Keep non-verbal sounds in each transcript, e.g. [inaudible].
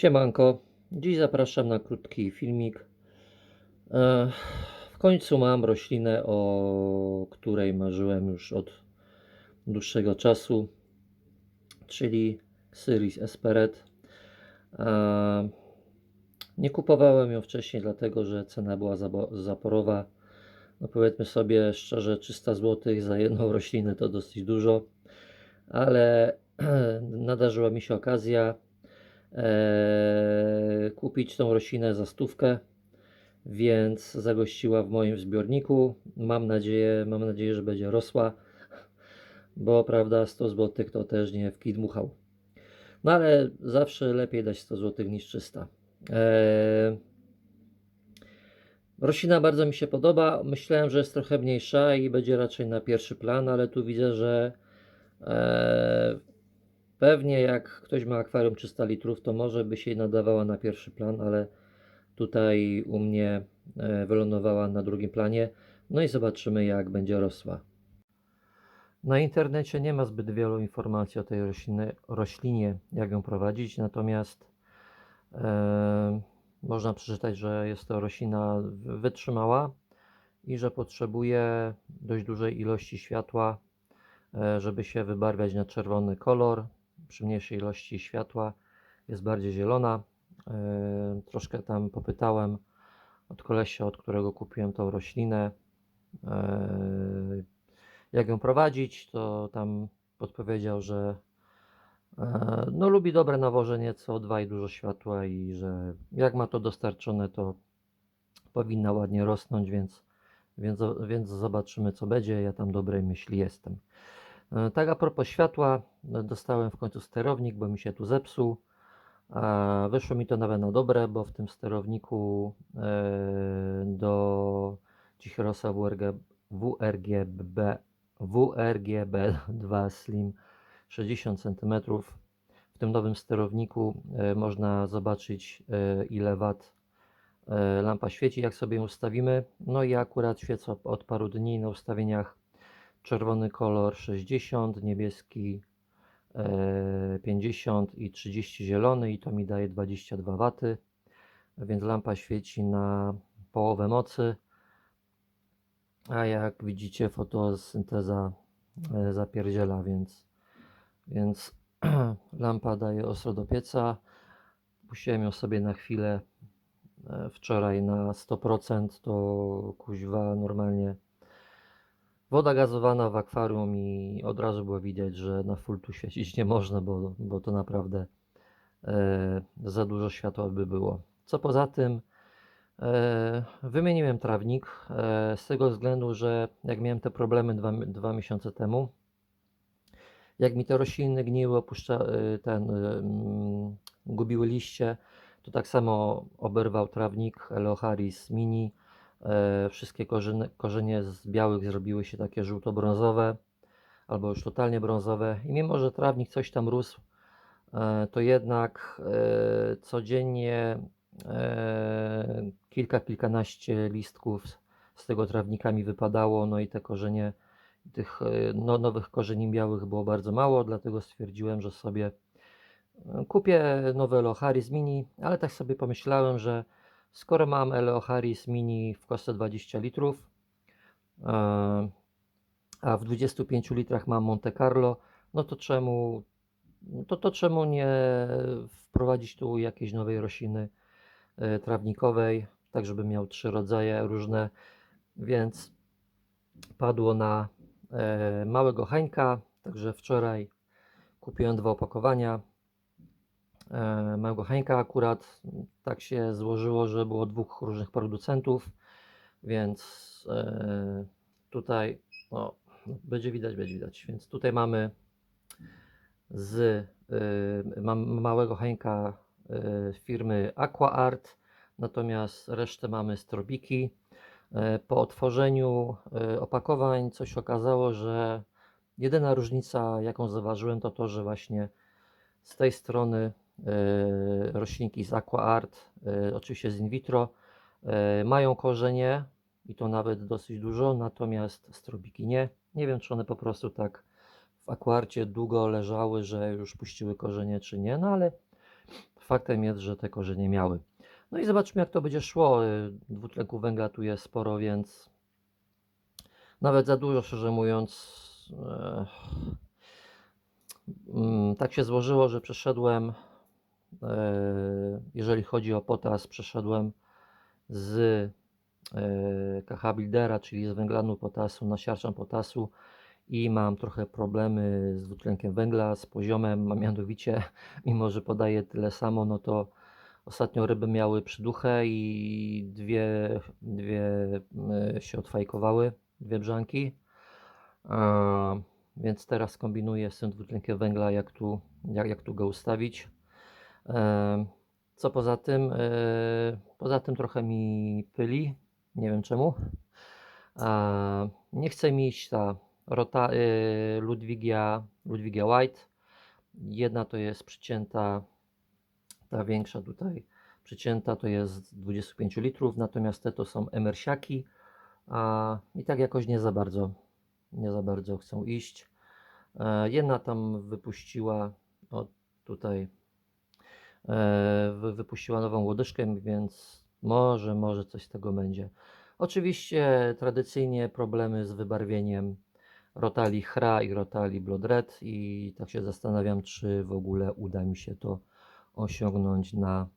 Siemanko, dziś zapraszam na krótki filmik. E, W końcu mam roślinę, o której marzyłem już od dłuższego czasu, czyli Syris esperet. E, Nie kupowałem ją wcześniej, dlatego że cena była zaporowa. No powiedzmy sobie szczerze, 300 zł za jedną roślinę to dosyć dużo, ale [clears throat] nadarzyła mi się okazja e, kupić tą roślinę za stówkę, więc zagościła w moim zbiorniku. Mam nadzieję, mam nadzieję, że będzie rosła, bo prawda 100 zł to też nie w kij dmuchał. No ale zawsze lepiej dać 100 zł niż 300. E, roślina bardzo mi się podoba. Myślałem, że jest trochę mniejsza i będzie raczej na pierwszy plan, ale tu widzę, że e, Pewnie jak ktoś ma akwarium 300 litrów, to może by się nadawała na pierwszy plan, ale tutaj u mnie e, wylądowała na drugim planie. No i zobaczymy jak będzie rosła. Na internecie nie ma zbyt wielu informacji o tej roślinie, roślinie jak ją prowadzić, natomiast e, można przeczytać, że jest to roślina wytrzymała i że potrzebuje dość dużej ilości światła, e, żeby się wybarwiać na czerwony kolor przy mniejszej ilości światła jest bardziej zielona. E, Troszkę tam popytałem od kolesia, od którego kupiłem tą roślinę, e, jak ją prowadzić, to tam podpowiedział, że e, no, lubi dobre nawożenie CO2 i dużo światła i że jak ma to dostarczone, to powinna ładnie rosnąć, więc, więc, więc zobaczymy co będzie. Ja tam dobrej myśli jestem. E, Tak a propos światła, no, dostałem w końcu sterownik, bo mi się tu zepsuł. A Wyszło mi to nawet na dobre, bo w tym sterowniku e, do Cichorosa WRG, WRGB, WRGB2 [laughs] Slim 60 cm. W tym nowym sterowniku e, można zobaczyć e, ile wat e, lampa świeci, jak sobie ją ustawimy. No i akurat świecę od paru dni na ustawieniach czerwony kolor 60, niebieski e, 50 i 30 zielony i to mi daje 22 W, więc lampa świeci na połowę mocy, a jak widzicie fotosynteza e, zapierdziela, więc, więc [clears throat] lampa daje ostro do pieca. Puściłem ją sobie na chwilę e, wczoraj na 100%, to kuźwa normalnie Woda gazowana w akwarium i od razu było widać, że na full tu świecić nie można, bo, bo to naprawdę e, za dużo światła by było. Co poza tym, e, wymieniłem trawnik e, z tego względu, że jak miałem te problemy dwa, dwa miesiące temu, jak mi te rośliny gniły, opuszcza, e, ten, e, gubiły liście, to tak samo oberwał trawnik Eleocharis mini. E, wszystkie korzenie, korzenie z białych zrobiły się takie żółto-brązowe albo już totalnie brązowe. I mimo, że trawnik coś tam rósł, e, to jednak e, codziennie kilka, kilkanaście listków z- tego trawnika mi wypadało, no i te korzenie, tych no, nowych korzeni białych było bardzo mało, dlatego stwierdziłem, że sobie kupię nowe Eloharis Mini, ale tak sobie pomyślałem, że Skoro mam Eleocharis Mini w kostce 20 litrów, e, a w 25 litrach mam Monte Carlo, no to czemu, to, to czemu nie wprowadzić tu jakiejś nowej rośliny e, trawnikowej, tak żeby miał trzy rodzaje różne, więc padło na e, małego hańka, także wczoraj kupiłem dwa opakowania małego Henka akurat tak się złożyło, że było dwóch różnych producentów, więc e, tutaj o, będzie widać, będzie widać, więc tutaj mamy z e, małego Henka e, firmy AquaArt, natomiast resztę mamy z Tropiki. E, Po otworzeniu e, opakowań coś okazało, że jedyna różnica jaką zauważyłem to to, że właśnie z tej strony e, roślinki z AquaArt, e, oczywiście z in vitro, e, mają korzenie i to nawet dosyć dużo, natomiast strobiki nie. Nie wiem, czy one po prostu tak w akwarcie długo leżały, że już puściły korzenie, czy nie, no ale faktem jest, że te korzenie miały. No i zobaczmy, jak to będzie szło. Dwutlenku węgla tu jest sporo, więc nawet za dużo, szczerze mówiąc. e, mm, Tak się złożyło, że przeszedłem, e, jeżeli chodzi o potas, przeszedłem z e, KH Buildera, czyli z węglanu potasu na siarczan potasu i mam trochę problemy z dwutlenkiem węgla, z poziomem, a mianowicie, [laughs] mimo że podaję tyle samo, no to ostatnio ryby miały przyduchę i dwie, dwie e, się odfajkowały, dwie brzanki. Więc teraz kombinuję z tym dwutlenkiem węgla, jak tu, jak, jak tu go ustawić. E, Co poza tym? E, Poza tym trochę mi pyli, nie wiem czemu. Nie chce mi iść ta rota, y, Ludwigia, Ludwigia White. Jedna to jest przycięta, ta większa tutaj przycięta to jest 25 litrów, natomiast te to są emersiaki. A, I tak jakoś nie za bardzo, nie za bardzo chcą iść. E, Jedna tam wypuściła, o tutaj, e, wypuściła nową łodyżkę, więc może, może coś z tego będzie. Oczywiście tradycyjnie problemy z wybarwieniem rotali Hra i rotali Blood Red i tak się zastanawiam, czy w ogóle uda mi się to osiągnąć na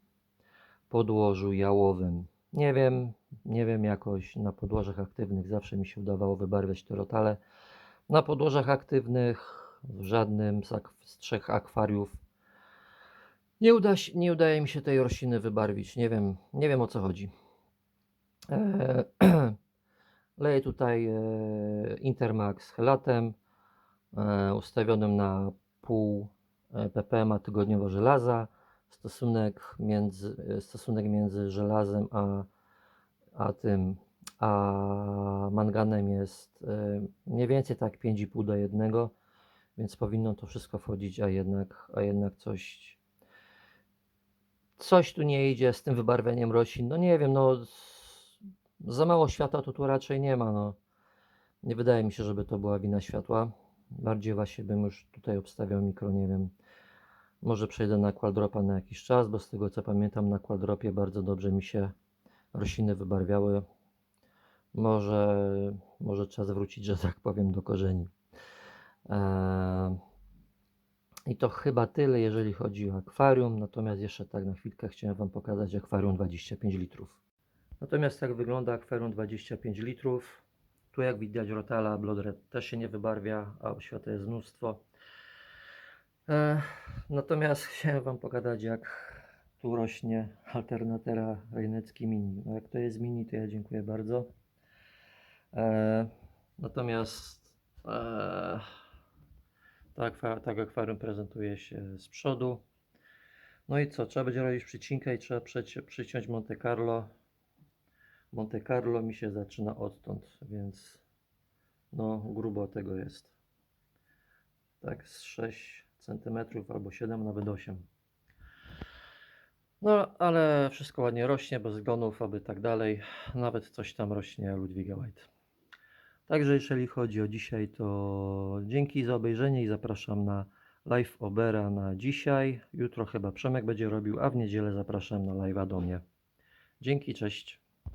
podłożu jałowym. Nie wiem, nie wiem jakoś na podłożach aktywnych zawsze mi się udawało wybarwiać te rotale. Na podłożach aktywnych w żadnym z, z trzech akwariów nie, uda nie udaje mi się tej rośliny wybarwić. Nie wiem, nie wiem o co chodzi. Eee, [clears throat] leję tutaj e, Intermax helatem e, ustawionym na pół e, ppm tygodniowo żelaza. Stosunek między, e, stosunek między żelazem a, a tym a manganem jest e, mniej więcej tak 5,5 do 1, więc powinno to wszystko wchodzić, a jednak, a jednak coś coś tu nie idzie z tym wybarwieniem roślin. No nie wiem, no za mało światła to tu raczej nie ma. No. Nie wydaje mi się, żeby to była wina światła. Bardziej właśnie bym już tutaj obstawiał mikro, nie wiem. Może przejdę na Qualdropa na jakiś czas, bo z tego co pamiętam na Qualdropie bardzo dobrze mi się rośliny wybarwiały. Może, może czas wrócić, że tak powiem, do korzeni. Eee, i to chyba tyle, jeżeli chodzi o akwarium. Natomiast jeszcze tak na chwilkę chciałem Wam pokazać akwarium 25 litrów. Natomiast tak wygląda akwarium 25 litrów. Tu jak widać rotala Blood Red też się nie wybarwia, a oświata jest mnóstwo. E, natomiast chciałem Wam pokazać jak tu rośnie alternatera Rejnecki Mini. No jak to jest mini, to ja dziękuję bardzo. E, natomiast e, tak, tak akwarium prezentuje się z przodu. No i co? Trzeba będzie robić przycinkę i trzeba przyciąć Monte Carlo. Monte Carlo mi się zaczyna odtąd, więc no grubo tego jest. Tak z 6 cm albo 7, nawet 8. No, ale wszystko ładnie rośnie, bez zgonów, aby tak dalej. Nawet coś tam rośnie Ludwiga White. Także jeżeli chodzi o dzisiaj, to dzięki za obejrzenie i zapraszam na live Obera na dzisiaj. Jutro chyba Przemek będzie robił, a w niedzielę zapraszam na live'a do mnie. Dzięki, cześć.